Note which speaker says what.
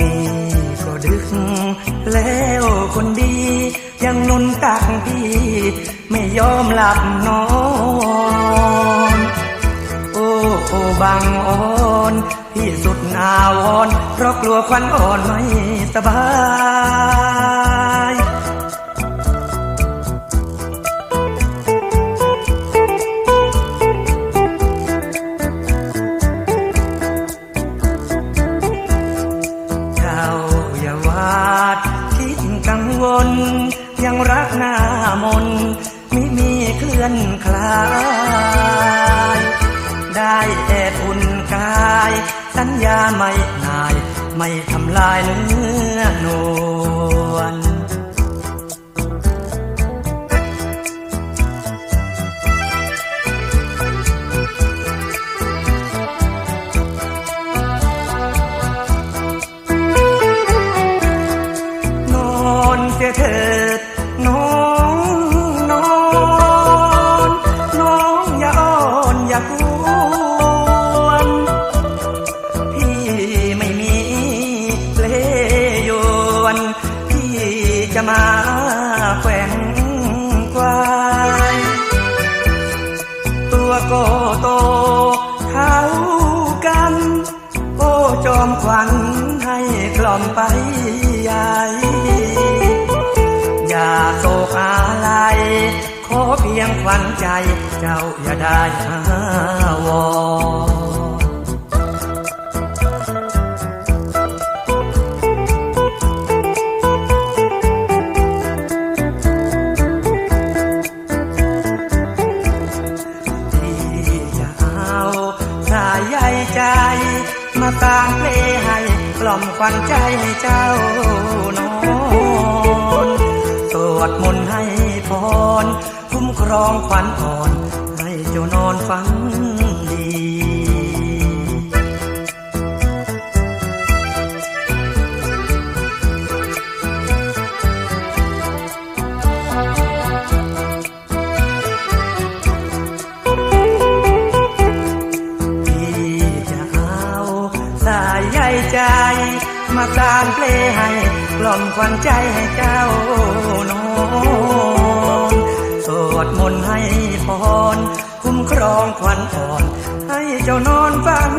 Speaker 1: นี่ก็ดึกแล้วคนดี ยังนุนตักพี่ ไม่ยอมหลับนอนโอ้โอ้ บางอ่อนพี่สุดอาวรณ์เพราะกลัวควันอ่อนไม่สบายเจ้าอย่าวาดคิดกังวล ยังรักหน้ามนไม่มีเคลื่อนคลา สัญญาไม่นาย ไม่ทำลายเนื้อนวลนอนเสียเถิดน้องนอนน้องอย่าอ้อนอย่ากว จะมาแขวนควายตัวก็โตเขากันโอ้จอมขวัญให้กล่อมไปใหญ่อย่าโศกอะไรขอเพียงขวัญใจเจ้าอย่าได้หาวอน ใจ มาสร้างเพลงให้กล่อมควันใจให้เจ้านอนสวดมนต์ให้พร คุ้มครองขวัญอ่อน ให้เจ้านอนฝัน ใจ มาสร้างเพลงให้กล่อมควันใจให้เจ้านอนสวดมนต์ให้พร คุ้มครองขวัญอ่อน ให้เจ้านอนฝัน